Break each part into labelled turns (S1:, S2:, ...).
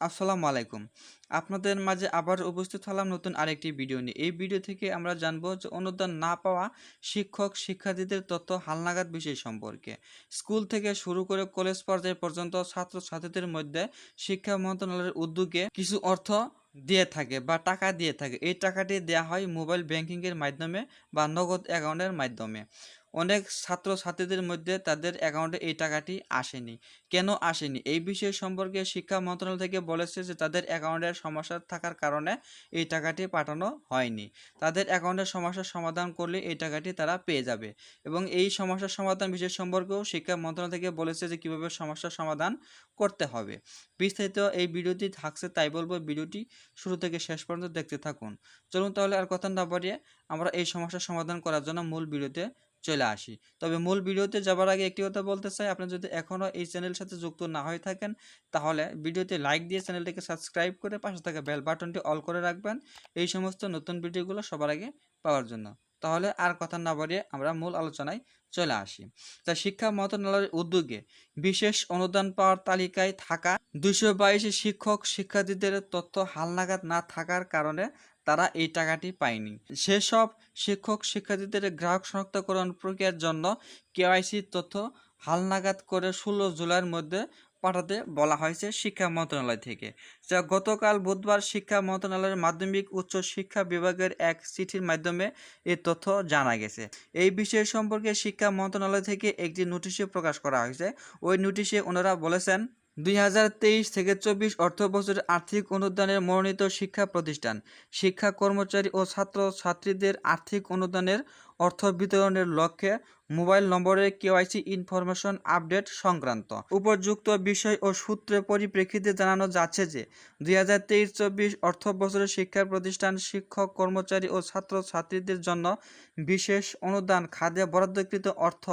S1: আসসালামু আলাইকুম। আপনাদের মাঝে আবার উপস্থিত হলাম নতুন আরেকটি ভিডিও নিয়ে। এই ভিডিও থেকে আমরা জানব যে অনুদান না পাওয়া শিক্ষক, শিক্ষার্থীদের তথ্য হালনাগাদ বিষয় সম্পর্কে। স্কুল থেকে শুরু করে কলেজ পর্যায় পর্যন্ত ছাত্রছাত্রীদের মধ্যে শিক্ষা মন্ত্রণালয়ের উদ্যোগে কিছু অর্থ দিয়ে থাকে বা টাকা দিয়ে থাকে। এই টাকাটি দেওয়া হয় মোবাইল ব্যাংকিংয়ের মাধ্যমে বা নগদ অ্যাকাউন্টের মাধ্যমে। অনেক ছাত্র ছাত্রীদের মধ্যে তাদের অ্যাকাউন্টে এই টাকাটি আসেনি। কেন আসেনি? এই বিষয় সম্পর্কে শিক্ষা মন্ত্রণালয় থেকে বলেছে যে, তাদের অ্যাকাউন্টের সমস্যা থাকার কারণে এই টাকাটি পাঠানো হয়নি। তাদের অ্যাকাউন্টের সমস্যার সমাধান করলে এই টাকাটি তারা পেয়ে যাবে। এবং এই সমস্যার সমাধান বিষয় সম্পর্কেও শিক্ষা মন্ত্রণালয় থেকে বলেছে যে, কীভাবে সমস্যার সমাধান করতে হবে। বিস্তারিত এই ভিডিওটি থাকছে, তাই বলব ভিডিওটি শুরু থেকে শেষ পর্যন্ত দেখতে থাকুন। চলুন তাহলে আর কথা না বাড়িয়ে আমরা এই সমস্যার সমাধান করার জন্য মূল ভিডিওতে চলে আসি। তবে মূল ভিডিওতে যাবার আগে একটি কথা বলতে চাই। আপনি যদি এখনও এই চ্যানেলের সাথে যুক্ত না হয়ে থাকেন, তাহলে ভিডিওতে লাইক দিয়ে চ্যানেলটিকে সাবস্ক্রাইব করে পাশে থাকা বেল বাটনটি অল করে রাখবেন। এই সমস্ত নতুন ভিডিওগুলো সবার আগে পাওয়ার জন্য। তাহলে আর কথা না বাড়িয়ে আমরা মূল আলোচনায় চলে আসি। তা শিক্ষা মন্ত্রণালয়ের উদ্যোগে বিশেষ অনুদান পাওয়ার তালিকায় থাকা দুশো বাইশে শিক্ষক শিক্ষার্থীদের তথ্য হালনাগাদ না থাকার কারণে তারা এই টাকাটি পায়নি। সেসব শিক্ষক শিক্ষার্থীদের গ্রাহক শনাক্তকরণ প্রক্রিয়ার জন্য কেওয়াইসি তথ্য হালনাগাদ করে ষোলো জুলাইয়ের মধ্যে পাঠাতে বলা হয়েছে শিক্ষা মন্ত্রণালয় থেকে। যা গতকাল বুধবার শিক্ষা মন্ত্রণালয়ের মাধ্যমিক উচ্চ শিক্ষা বিভাগের এক চিঠির মাধ্যমে এই তথ্য জানা গেছে। এই বিষয় সম্পর্কে শিক্ষা মন্ত্রণালয় থেকে একটি নোটিশে প্রকাশ করা হয়েছে। ওই নোটিশে ওনারা বলেছেন দুই হাজার তেইশ থেকে চব্বিশ অর্থ বছরের আর্থিক অনুদানের মনোনীত শিক্ষা প্রতিষ্ঠান। শিক্ষা কর্মচারী ও ছাত্র ছাত্রীদের আর্থিক অনুদানের অর্থ বিতরণের লক্ষ্যে মোবাইল নম্বরের কেওয়াইসি ইনফরমেশন আপডেট সংক্রান্ত উপযুক্ত বিষয় ও সূত্রের পরিপ্রেক্ষিতে জানানো যাচ্ছে যে, দুই হাজার তেইশ চব্বিশ অর্থ বছরের শিক্ষা প্রতিষ্ঠান শিক্ষক কর্মচারী ও ছাত্র ছাত্রীদের জন্য বিশেষ অনুদান, খাদ্যে বরাদ্দকৃত অর্থ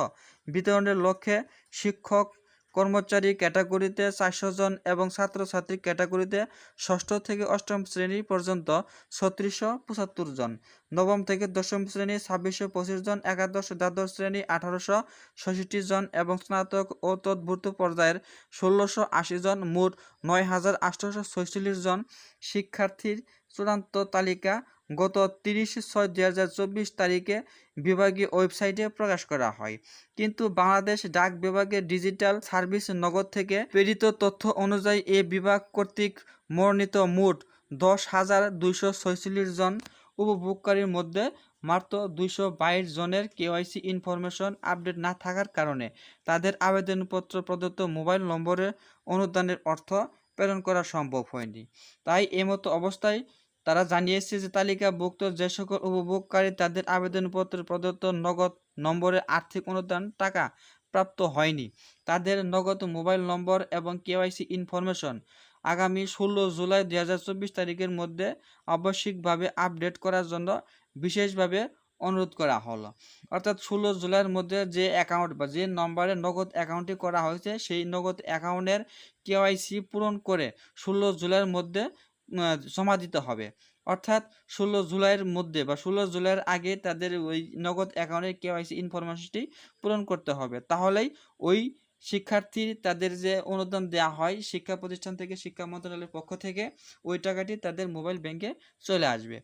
S1: বিতরণের লক্ষ্যে শিক্ষক কর্মচারী ক্যাটাগরিতে চারশো জন এবং ছাত্রছাত্রী ক্যাটাগরিতে ষষ্ঠ থেকে অষ্টম শ্রেণি পর্যন্ত ছত্রিশশো পঁচাত্তর জন। নবম থেকে দশম শ্রেণি ছাব্বিশশো পঁচিশ জন, একাদশ, দ্বাদশ শ্রেণি আঠারোশো ছষট্টি জন এবং স্নাতক ও তদ্ভুত পর্যায়ের ষোলোশো আশি জন, মোট নয় হাজার আটশোশো ছয়চল্লিশ জন শিক্ষার্থীর চূড়ান্ত তালিকা গত তিরিশ ছয় দুই হাজার চব্বিশ তারিখে বিভাগীয় ওয়েবসাইটে প্রকাশ করা হয়। কিন্তু বাংলাদেশ ডাক বিভাগের ডিজিটাল সার্ভিস নগদ থেকে প্রেরিত তথ্য অনুযায়ী এ বিভাগ কর্তৃক মনোনীত মোট দশ হাজার দুইশো ছয়চল্লিশ জন উপভোগকারীর মধ্যে মাত্র দুইশো বাইশ জনের কেওয়াইসি ইনফরমেশন আপডেট না থাকার কারণে তাদের আবেদনপত্র প্রদত্ত মোবাইল নম্বরে অনুদানের অর্থ প্রেরণ করা সম্ভব হয়নি। তাই এমতো অবস্থায় তারা জানিয়েছে যে তালিকাভুক্ত যে সকল উপভোগকারী তাদের আবেদনপত্রে প্রদত্ত নগদ নম্বরে আর্থিক অনুদান টাকা প্রাপ্ত হয়নি। তাদের নগদ মোবাইল নম্বর এবং কেওয়াইসি ইনফরমেশন আগামী ষোলো জুলাই দুই হাজার চব্বিশ তারিখের মধ্যে আবশ্যিকভাবে আপডেট করার জন্য বিশেষভাবে অনুরোধ করা হলো। অর্থাৎ ষোলো জুলাইয়ের মধ্যে যে অ্যাকাউন্ট বা যে নম্বরে নগদ অ্যাকাউন্টটি করা হয়েছে, সেই নগদ অ্যাকাউন্টের কেওয়াইসি পূরণ করে ষোলো জুলাইয়ের মধ্যে জমা দিতে হবে। অর্থাৎ ষোলো জুলাইয়ের মধ্যে বা ষোলো জুলাইয়ের আগে তাদের ওই নগদ অ্যাকাউন্টের কেওয়াইসি ইনফরমেশনটি পূরণ করতে হবে। তাহলেই ওই শিক্ষার্থীর তাদের যে অনুদান দেওয়া হয় শিক্ষা প্রতিষ্ঠান থেকে, শিক্ষা মন্ত্রণালয়ের পক্ষ থেকে ওই টাকাটি তাদের মোবাইল ব্যাংকে চলে আসবে।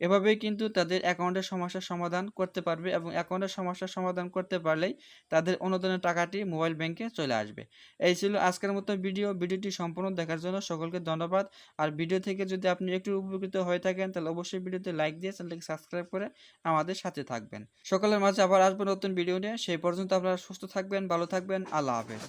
S1: এভাবেই কিন্তু তাদের অ্যাকাউন্টের সমস্যার সমাধান করতে পারবে এবং অ্যাকাউন্টের সমস্যার সমাধান করতে পারলেই তাদের অনুদানের টাকাটি মোবাইল ব্যাংকে চলে আসবে। এই ছিল আজকের মতো ভিডিও। ভিডিওটি সম্পূর্ণ দেখার জন্য সকলকে ধন্যবাদ। আর ভিডিও থেকে যদি আপনি একটু উপকৃত হয়ে থাকেন, তাহলে অবশ্যই ভিডিওতে লাইক দিয়ে চ্যানেলটিকে সাবস্ক্রাইব করে আমাদের সাথে থাকবেন। সকলের মাঝে আবার আসবেন নতুন ভিডিও নিয়ে। সেই পর্যন্ত আপনারা সুস্থ থাকবেন, ভালো থাকবেন। আল্লাহ হাফেজ।